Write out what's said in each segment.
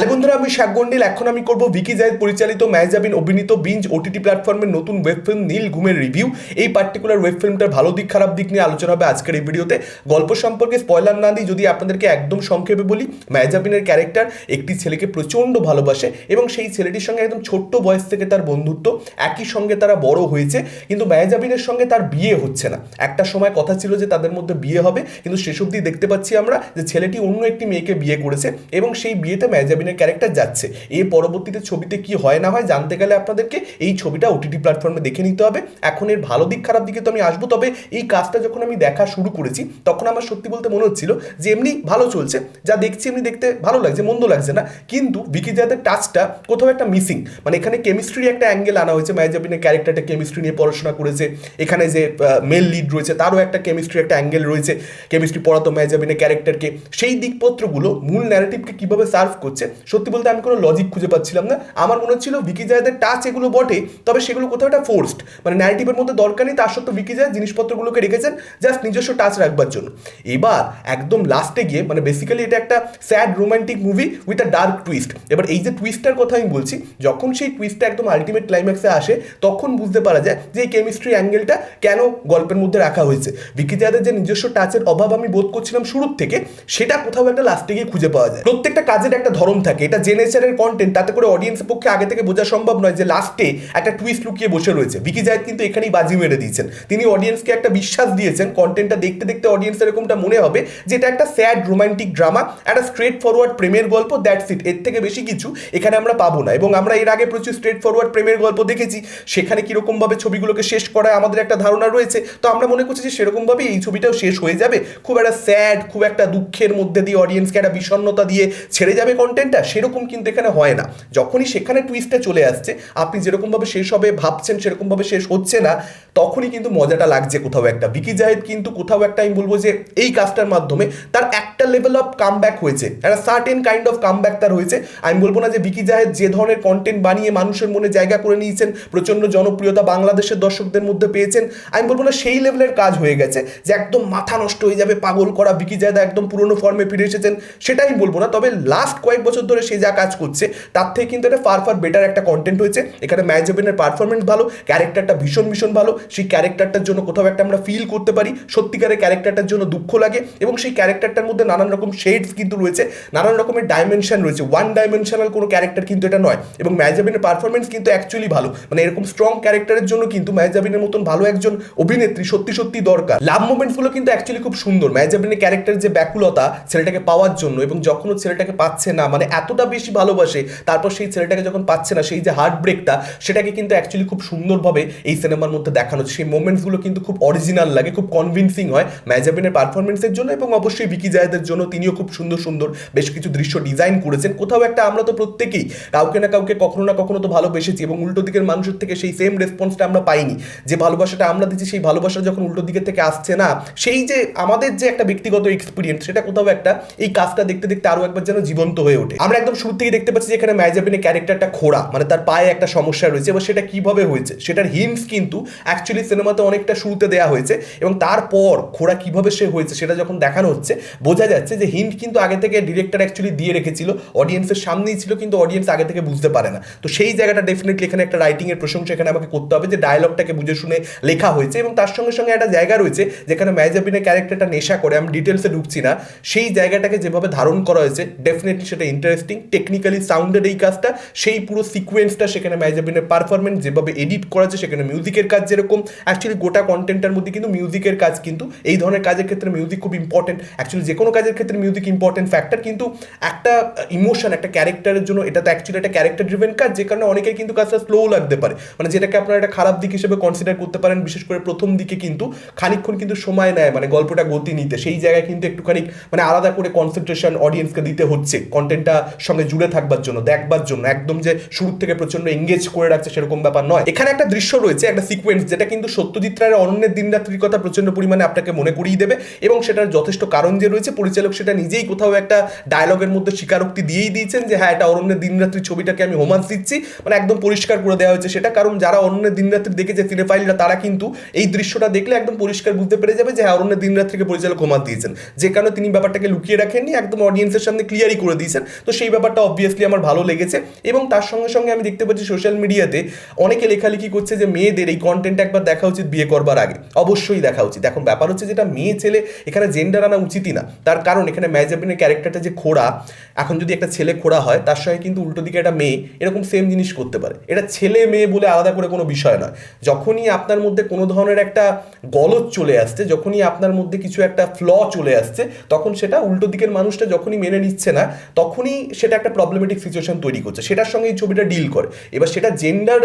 Hello বন্ধুরা, আমি শাক গন্ডিল। এখন আমি করব ভিকি জায়েদ পরিচালিত ম্যাজাবিন অভিনীত বিঞ্জ ওটিটি প্ল্যাটফর্মের নতুন ওয়েব ফিল্ম নীল ঘুমের রিভিউ এই পার্টিকুলার ওয়েব ফিল্মটার ভালো দিক, খারাপ দিক নিয়ে আলোচনা হবে আজকের এই ভিডিওতে গল্প সম্পর্কে স্পয়লার না দিই যদি আপনাদেরকে একদম সংক্ষেপে বলি ম্যাজাবিনের ক্যারেক্টার একটি ছেলেকে প্রচণ্ড ভালোবাসে এবং সেই ছেলেটির সঙ্গে একদম ছোট্ট বয়স থেকে তার বন্ধুত্ব, একই সঙ্গে তারা বড় হয়েছে, কিন্তু ম্যাজাবিনের সঙ্গে তার বিয়ে হচ্ছে না। একটা সময় কথা ছিল যে তাদের মধ্যে বিয়ে হবে, কিন্তু শেষ অবধি দেখতে পাচ্ছি আমরা যে ছেলেটি অন্য একটি মেয়েকে বিয়ে করেছে এবং সেই বিয়েতে ম্যাজাবিনের ক্যারেক্টার যাচ্ছে। এর পরবর্তীতে ছবিতে কি হয় না হয় জানতে গেলে আপনাদেরকে এই ছবিটা ওটিটি প্ল্যাটফর্মে দেখে নিতে হবে। এখন এর ভালো দিক, খারাপ দিকে তো আমি আসব, তবে এই কাজটা যখন আমি দেখা শুরু করেছি, তখন আমার সত্যি বলতে মনে হচ্ছিল যে এমনি ভালো চলছে। যা দেখছি এমনি দেখতে ভালো লাগছে, মন্দ লাগছে না। কিন্তু বিকি যাদের টাচটা কোথাও একটা মিসিং মানে এখানে কেমিস্ট্রির একটা অ্যাঙ্গেল আনা হয়েছে। মায়াজাবিনের ক্যারেক্টারটা কেমিস্ট্রি নিয়ে পড়াশোনা করেছে। এখানে যে মেল লিড রয়েছে, তারও একটা কেমিস্ট্রি একটা অ্যাঙ্গেল রয়েছে। কেমিস্ট্রি পড়াতো মায়াজাবিনের ক্যারেক্টারকে সেই দিকপত্রগুলো মূল ন্যারেটিভকে কীভাবে সার্ভ করছে সত্যি বলতে আমি কোনো লজিক খুঁজে পাচ্ছিলাম না। আমার মনে হচ্ছিল ভিকি জায়দের টাচ এগুলো বটে, তবে সেগুলো কোথাও একটা ফোর্সড মানে ন্যারেটিভের মধ্যে দরকার নেই, তার সত্ত্বেও ভিকি জায় জিনিসপত্রগুলোকে রেখেছেন জাস্ট নিজস্ব টাচ রাখবার জন্য। এবার একদম লাস্টে গিয়ে মানে বেসিক্যালি এটা একটা sad romantic movie with a dark twist এবার এই যে টুইস্টটার কথা আমি বলছি, যখন সেই টুইস্টটা একদম আলটিমেট ক্লাইম্যাক্সে আসে, তখন বুঝতে পারা যায় যে এই কেমিস্ট্রি অ্যাঙ্গেলটা কেন গল্পের মধ্যে রাখা হয়েছে। ভিকি জায়দের যে নিজস্ব টাচের অভাব আমি বোধ করছিলাম শুরুর থেকে, সেটা কোথাও একটা লাস্টে গিয়ে খুঁজে পাওয়া যায়। প্রত্যেকটা কাজের একটা ধরন থাকে। এটা যে কন্টেন্ট তাতে করে অডিয়েন্সের পক্ষে আগে থেকে বোঝা সম্ভব নয় যে লাস্টে একটা টুইস্ট লুকিয়ে বসে রয়েছে। বিকি জায়দ কিন্তু এখানেই বাজি মেরে দিয়েছেন। তিনি অডিয়েন্সকে একটা বিশ্বাস দিয়েছেন কন্টেন্টটা দেখতে দেখতে অডিয়েন্স এরকমটা মনে হবে যে এটা একটা স্যাড রোমান্টিক ড্রামা একটা স্ট্রেট ফরওয়ার্ড প্রেমের গল্প দ্যাটস ইট এর থেকে বেশি কিছু এখানে আমরা পাবো না। এবং আমরা এর আগে প্রচুর স্ট্রেট ফরওয়ার্ড প্রেমের গল্প দেখেছি। সেখানে কীরকমভাবে ছবিগুলোকে শেষ করায় আমাদের একটা ধারণা রয়েছে। তো আমরা মনে করছি যে সেরকমভাবে এই ছবিটাও শেষ হয়ে যাবে। খুব একটা স্যাড খুব একটা দুঃখের মধ্যে দিয়ে অডিয়েন্সকে একটা বিষণ্ণতা দিয়ে ছেড়ে যাবে কন্টেন্টটা সেরকম কিন্তু এখানে হয় না। যখনই সেখানে টুইস্টটা চলে আসছে, আপনি যেরকমভাবে শেষ হবে, ভাবছেন সেরকমভাবে শেষ হচ্ছে না তখনই কিন্তু মজাটা লাগছে কোথাও একটা। বিকি জাহেদ কিন্তু কোথাও একটা আমি বলব যে এই কাজটার মাধ্যমে তার একটা লেভেল অফ কাম হয়েছে। একটা সার্টেন কাইন্ড অফ কাম তার হয়েছে। আমি বলব না যে বিকি জাহেদ যে ধরনের কন্টেন্ট বানিয়ে মানুষের মনে জায়গা করে নিয়েছেন, প্রচণ্ড জনপ্রিয়তা বাংলাদেশের দর্শকদের মধ্যে পেয়েছেন, আমি বলব না সেই লেভেলের কাজ হয়ে গেছে যে একদম মাথা নষ্ট হয়ে যাবে পাগল করা বিকি জাহেদ একদম পুরনো ফর্মে ফিরে এসেছেন, সেটা আমি বলব না। তবে লাস্ট কয়েক বছর ধরে সে যা কাজ করছে, তার থেকে কিন্তু এটা ফার ফার বেটার একটা কন্টেন্ট হয়েছে। এখানে ম্যাজেবিনের পারফরমেন্স ভালো ক্যারেক্টারটা ভীষণ ভীষণ ভালো। সেই ক্যারেক্টারটার জন্য কোথাও একটা আমরা ফিল করতে পারি, সত্যিকারের ক্যারেক্টারটার জন্য দুঃখ লাগে এবং সেই ক্যারেক্টারটার মধ্যে নানান রকম শেডস কিন্তু রয়েছে, নানান রকমের ডাইমেনশন রয়েছে। ওয়ান ডাইমেনশনাল কোনো ক্যারেক্টার কিন্তু এটা নয় এবং ম্যাজাবিনের পারফরমেন্স কিন্তু অ্যাকচুয়ালি ভালো। মানে এরকম স্ট্রং ক্যারেক্টারের জন্য কিন্তু ম্যাজাবিনের মতন ভালো একজন অভিনেত্রী সত্যি সত্যি দরকার। লাভ মুভমেন্টসগুলো কিন্তু অ্যাকচুয়ালি খুব সুন্দর। ম্যাজাবিনের ক্যারেক্টার যে ব্যাকুলতা ছেলেটাকে পাওয়ার জন্য এবং যখন ছেলেটাকে পাচ্ছে না মানে এতটা বেশি ভালোবাসে, তারপর সেই ছেলেটাকে যখন পাচ্ছে না, সেই যে হার্ট ব্রেকটা সেটাকে কিন্তু অ্যাকচুয়ালি খুব সুন্দরভাবে এই সিনেমার মধ্যে দেখানো সেই মোমেন্টসগুলো কিন্তু খুব অরিজিনাল লাগে, খুব কনভিনসিং হয়। ম্যাজাবিনের পারফরমেন্সের জন্য এবং অবশ্যই বিকি জায়দের জন্য তিনিও খুব সুন্দর সুন্দর বেশ কিছু দৃশ্য ডিজাইন করেছেন। কোথাও একটা আমরা তো প্রত্যেকেই কাউকে না কাউকে কখনো না কখনো তো ভালোবেসেছি এবং উল্টো দিকের মানুষের থেকে সেই সেম রেসপন্সটা আমরা পাইনি। যে ভালোবাসাটা আমরা দিচ্ছি, সেই ভালোবাসা যখন উল্টো দিকের থেকে আসছে না, সেই যে আমাদের যে একটা ব্যক্তিগত এক্সপিরিয়েন্স সেটা কোথাও একটা এই কাজটা দেখতে দেখতে আরও একবার যেন জীবন্ত হয়ে ওঠে। আমরা একদম শুরু থেকে দেখতে পাচ্ছি যে এখানে ম্যাজাবিনের ক্যারেক্টারটা খোড়া মানে তার পায়ে একটা সমস্যা রয়েছে, এবার সেটা কীভাবে হয়েছে, সেটার হিন্টস কিন্তু অ্যাকচুয়ালি সিনেমাতে অনেকটা শুরুতে দেওয়া হয়েছে এবং তারপর খোড়া কীভাবে সে হয়েছে সেটা যখন দেখানো হচ্ছে, বোঝা যাচ্ছে যে হিন্ট কিন্তু আগে থেকে ডিরেক্টর অ্যাকচুয়ালি দিয়ে রেখেছিল অডিয়েন্সের সামনেই ছিল কিন্তু অডিয়েন্স আগে থেকে বুঝতে পারে না। তো সেই জায়গাটা ডেফিনেটলি এখানে একটা রাইটিংয়ের প্রশংসা এখানে আমাকে করতে হবে যে ডায়লগটাকে বুঝে শুনে লেখা হয়েছে এবং তার সঙ্গে সঙ্গে একটা জায়গা রয়েছে যেখানে ম্যাজাবিনের ক্যারেক্টারটা নেশা করে, আমি ডিটেলসে ঢুকছি না। সেই জায়গাটাকে যেভাবে ধারণ করা হয়েছে ডেফিনেটলি সেটা ইন্টারেস্টিং টেকনিক্যালি সাউন্ডের এই কাজটা, সেই পুরো সিকোয়েন্সটা সেখানে ম্যাজাবিনের পারফরমেন্স যেভাবে এডিট করা আছে সেখানে মিউজিকের কাজ যেরকম অ্যাকচুয়ালি গোটা কন্টেন্টের মধ্যে কিন্তু মিউজিকের কাজ কিন্তু, এই ধরনের কাজের ক্ষেত্রে মিউজিক খুব ইম্পর্টেন্ট অ্যাকচুয়ালি যে কোনো কাজের ক্ষেত্রে মিউজিক ইম্পর্টেন্ট ফ্যাক্টর কিন্তু একটা ইমোশন একটা ক্যারেক্টারের জন্য এটা তো অ্যাকচুয়ালি একটা ক্যারেক্টার ড্রিভেন কাজ, যে কারণে অনেকের কিন্তু কাজটা স্লো লাগতে পারে। মানে যেটাকে আপনারা একটা খারাপ দিক হিসেবে কনসিডার করতে পারেন, বিশেষ করে প্রথম দিকে কিন্তু খানিকক্ষণ কিন্তু সময় নেয় মানে গল্পটা গতি নিতে। সেই জায়গায় কিন্তু একটুখানি মানে আলাদা করে কনসেন্ট্রেশন অডিয়েন্সকে দিতে হচ্ছে কন্টেন্টটা সঙ্গে জুড়ে থাকবার জন্য, দেখবার জন্য। একদম যে শুরু থেকে প্রচণ্ড এঙ্গেজ করে রাখছে সেরকম ব্যাপার নয়। এখানে একটা দৃশ্য রয়েছে, একটা সিকোয়েন্স যেটা কিন্তু সত্যজিৎ রায়ের অরণ্যের দিন রাত্রির কথা প্রচণ্ড পরিমাণে আপনাকে মনে করিয়ে দেবে এবং সেটার যথেষ্ট কারণ যে রয়েছে, পরিচালক সেটা নিজেই কোথাও একটা ডায়লগের মধ্যে স্বীকারোক্তি দিয়েই দিয়েছেন যে হ্যাঁ এটা অরণ্যের দিনরাত্রি ছবিটাকে আমি হোমান্স দিচ্ছি। মানে একদম পরিষ্কার করে দেওয়া হয়েছে সেটা। কারণ যারা অরণ্যের দিনরাত্রি দেখেছে সিনেফাইলরা তারা কিন্তু এই দৃশ্যটা দেখলে একদম পরিষ্কার বুঝতে পেরে যাবে যে হ্যাঁ অরণ্যের দিনরাত্রিকে পরিচালক হোমান্স দিয়েছেন। যে কারণে তিনি ব্যাপারটাকে লুকিয়ে রাখেননি, একদম অডিয়েন্সের সামনে ক্লিয়ারই করে দিয়েছেন। তো সেই ব্যাপারটা অবভিয়াসলি আমার ভালো লেগেছে এবং তার সঙ্গে সঙ্গে আমি দেখতে পাচ্ছি সোশ্যাল মিডিয়াতে অনেকে লেখালেখি করছে যে, মেয়েদের এই কন্টেন্ট একবার দেখা উচিত বিয়ে করবার আগে। অবশ্যই দেখা উচিত। এখন ব্যাপার হচ্ছে যেটা, মেয়ে, ছেলে এখানে জেন্ডার আনা উচিতই না। তার কারণ এখানে ম্যাজাবিনের ক্যারেক্টারটা যে খোড়া, এখন যদি একটা ছেলে খোড়া হয়, তার সঙ্গে কিন্তু উল্টো দিকে একটা মেয়ে এরকম সেম জিনিস করতে পারে। এটা ছেলে মেয়ে বলে আলাদা করে কোনো বিষয় নয়। যখনই আপনার মধ্যে কোনো ধরনের একটা গলদ চলে আসছে, যখনই আপনার মধ্যে কিছু একটা ফ্ল চলে আসছে, তখন সেটা উল্টো দিকের মানুষটা যখনই মেনে নিচ্ছে না, তখনই সেটা একটা প্রবলেমেটিক সিচুয়েশন তৈরি করছে। সেটার সঙ্গে এই ছবিটা ডিল করে। এবার সেটা জেন্ডার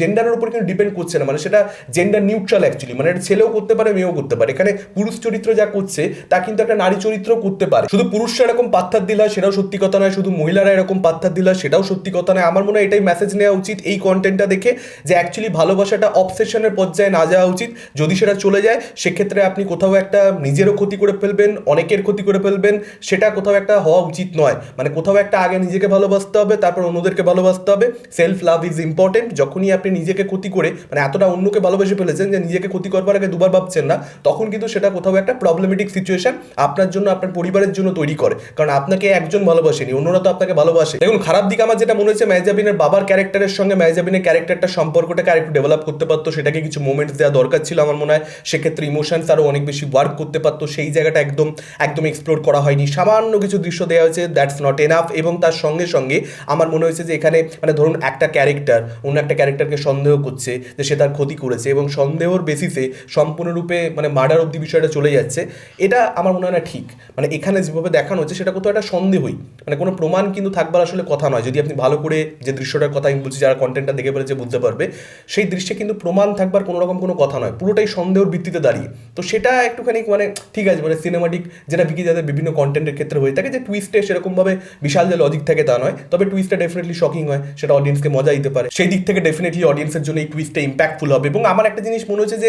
জেন্ডারের উপর কিন্তু ডিপেন্ড করছে না। মানে সেটা জেন্ডার নিউট্রাল অ্যাকচুয়ালি মানে এটা ছেলেও করতে পারে, মেয়েও করতে পারে। এখানে পুরুষ চরিত্র যা করছে, তা কিন্তু একটা নারী চরিত্র করতে পারে। শুধু পুরুষরা এরকম পাত্তার দিলা সেটাও সত্যি কথা নয়। শুধু মহিলারা এরকম পাত্তার দিলা সেটাও সত্যি কথা নয়। আমার মনে হয় এটাই মেসেজ নেওয়া উচিত এই কন্টেন্টটা দেখে, যে অ্যাকচুয়ালি ভালোবাসাটা অবসেশনের পর্যায়ে না যাওয়া উচিত। যদি সেটা চলে যায়, সেক্ষেত্রে আপনি কোথাও একটা নিজেরও ক্ষতি করে ফেলবেন, অনেকের ক্ষতি করে ফেলবেন, সেটা কোথাও একটা হওয়া উচিত নয়। মানে কোথাও একটা আগে নিজেকে ভালোবাসতে হবে, তারপর অন্যদেরকে ভালোবাসতে হবে। সেলফ লাভ ইজ ইম্পর্টেন্ট যখনই আপনি নিজেকে ক্ষতি করে মানে এতটা অন্যকে ভালোবেসে ফেলেছেন যে নিজেকে ক্ষতি করবার আগে দুবার ভাবছেন না, তখন কিন্তু সেটা কোথাও একটা প্রবলেমেটিক সিচুয়েশন আপনার জন্য, আপনার পরিবারের জন্য তৈরি করে। কারণ আপনাকে একজন ভালোবাসেনি, অন্যরা তো আপনাকে ভালোবাসে। দেখুন, খারাপ দিক আমার যেটা মনে হচ্ছে মেহজাবিনের বাবার ক্যারেক্টারের সঙ্গে মেহজাবিনের ক্যারেক্টারটা সম্পর্কটাকে আরেকটু ডেভেলপ করতে পারতো, সেটাকে কিছু মোমেন্টস দেওয়া দরকার ছিল আমার মনে হয়। সেক্ষেত্রে ইমোশনস আরও অনেক বেশি ওয়ার্ক করতে পারতো, সেই জায়গাটা একদম একদম এক্সপ্লোর করা হয়নি। সামান্য কিছু দৃশ্য দেওয়া হয়েছে দ্যাটস নট এনাফ এবং তার সঙ্গে সঙ্গে আমার মনে হয়েছে যে এখানে মানে ধরুন একটা ক্যারেক্টার অন্য একটা ক্যারেক্টারকে সন্দেহ করছে যে সে তার ক্ষতি করেছে এবং সন্দেহর বেসিসে সম্পূর্ণরূপে মানে মার্ডার অব্দি বিষয়টা চলে যাচ্ছে, এটা আমার মনে হয় না ঠিক। মানে এখানে যেভাবে দেখানো হচ্ছে, সেটা কোথাও একটা সন্দেহই। মানে কোনো প্রমাণ কিন্তু থাকবার আসলে কথা নয়। যদি আপনি ভালো করে যে দৃশ্যটার কথা আমি বলছি, যারা কন্টেন্টটা দেখে ফেলেছে, বুঝতে পারবে, সেই দৃশ্যে কিন্তু প্রমাণ থাকবার কোনো রকম কোনো কথা নয়। পুরোটাই সন্দেহের ভিত্তিতে দাঁড়িয়ে। তো সেটা একটুখানি মানে ঠিক আছে মানে সিনেমাটিক যেটা বিকি যাদের বিভিন্ন কন্টেন্টের ক্ষেত্রে হয়ে থাকে, যে টুইস্টে সেরকমভাবে বিশাল যে লজিক থাকে তা নয়। তবে টুইস্টটা ডেফিনেটলি শকিং হয়, সেটা অডিয়েন্সকে মজা দিতে পারে। সেই দিক থেকে ডেফিনেটলি অডিয়েন্সের জন্য এই টুইস্টটা ইম্প্যাক্টফুল হবে এবং আমার একটা জিনিস মনে হচ্ছে যে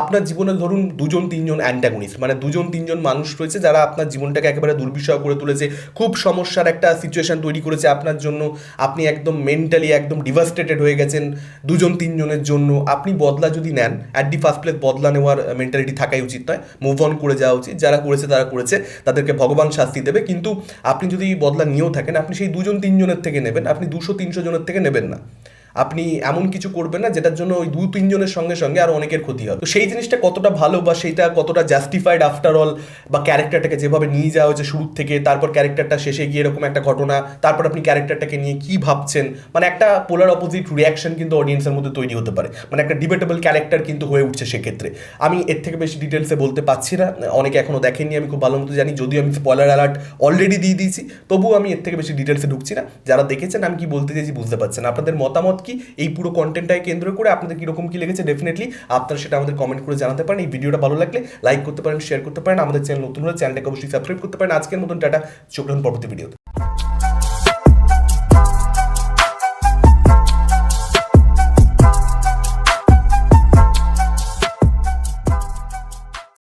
আপনার জীবনে ধরুন দুজন, তিনজন অ্যান্টাগনিস্ট মানে দুজন, তিনজন মানুষ রয়েছে যারা আপনার জীবনটাকে একেবারে দুর্বিষয় করে তুলেছে, খুব সমস্যার একটা সিচুয়েশন তৈরি করেছে আপনার জন্য, আপনি একদম মেন্টালি একদম ডিভাস্টেটেড হয়ে গেছেন দুজন, তিনজনের জন্য। আপনি বদলা যদি নেন অ্যাট দি ফার্স্ট প্লেস বদলা নেওয়ার মেন্টালিটি থাকাই উচিত নয় মুভ অন করে যাওয়া উচিত। যারা করেছে, তারা করেছে, তাদেরকে ভগবান শাস্তি দেবে। কিন্তু আপনি যদি বদলা নিয়েও থাকেন, আপনি সেই দুজন, তিনজনের থেকে নেবেন, আপনি দুশো, তিনশো জনের থেকে নেবেন না। আপনি এমন কিছু করবেন না যেটার জন্য ওই দু তিনজনের সঙ্গে সঙ্গে আরও অনেকের ক্ষতি হবে। তো সেই জিনিসটা কতটা ভালো বা সেইটা কতটা জাস্টিফাইড আফটার অল বা ক্যারেক্টারটাকে যেভাবে নিয়ে যাওয়া হয়েছে শুরুর থেকে, তারপর ক্যারেক্টারটা শেষে গিয়ে এরকম একটা ঘটনা, তারপর আপনি ক্যারেক্টারটাকে নিয়ে কি ভাবছেন? মানে একটা পোলার অপোজিট রিয়াকশন কিন্তু অডিয়েন্সের মধ্যে তৈরি হতে পারে। মানে একটা ডিবেটেবল ক্যারেক্টার কিন্তু হয়ে উঠছে সেক্ষেত্রে। আমি এর থেকে বেশি ডিটেলসে বলতে পারছি না। অনেকে এখনও দেখেননি, আমি খুব ভালো মতো জানি, যদিও আমি স্পয়লার অ্যালার্ট অলরেডি দিয়ে দিয়েছি, তবুও আমি এর থেকে বেশি ডিটেলসে ঢুকছি না। যারা দেখেছেন, আমি কি বলতে চাইছি বুঝতে পারছেন আপনাদের মতামত কি, এই পুরো কন্টেন্টটাকে কেন্দ্র করে আপনাদের কীরকম কী লেগেছে? ডেফিনেটলি আপনারা সেটা আমাদের কমেন্ট করে জানাতে পারেন। এই ভিডিওটা ভালো লাগলে লাইক করতে পারেন শেয়ার করতে পারেন। আমাদের চ্যানেল নতুন হলে চ্যানেলটাকে অবশ্যই সাবস্ক্রাইব করতে পারেন। আজকের মতন, টাটা। চোখ পরবর্তী ভিডিওতে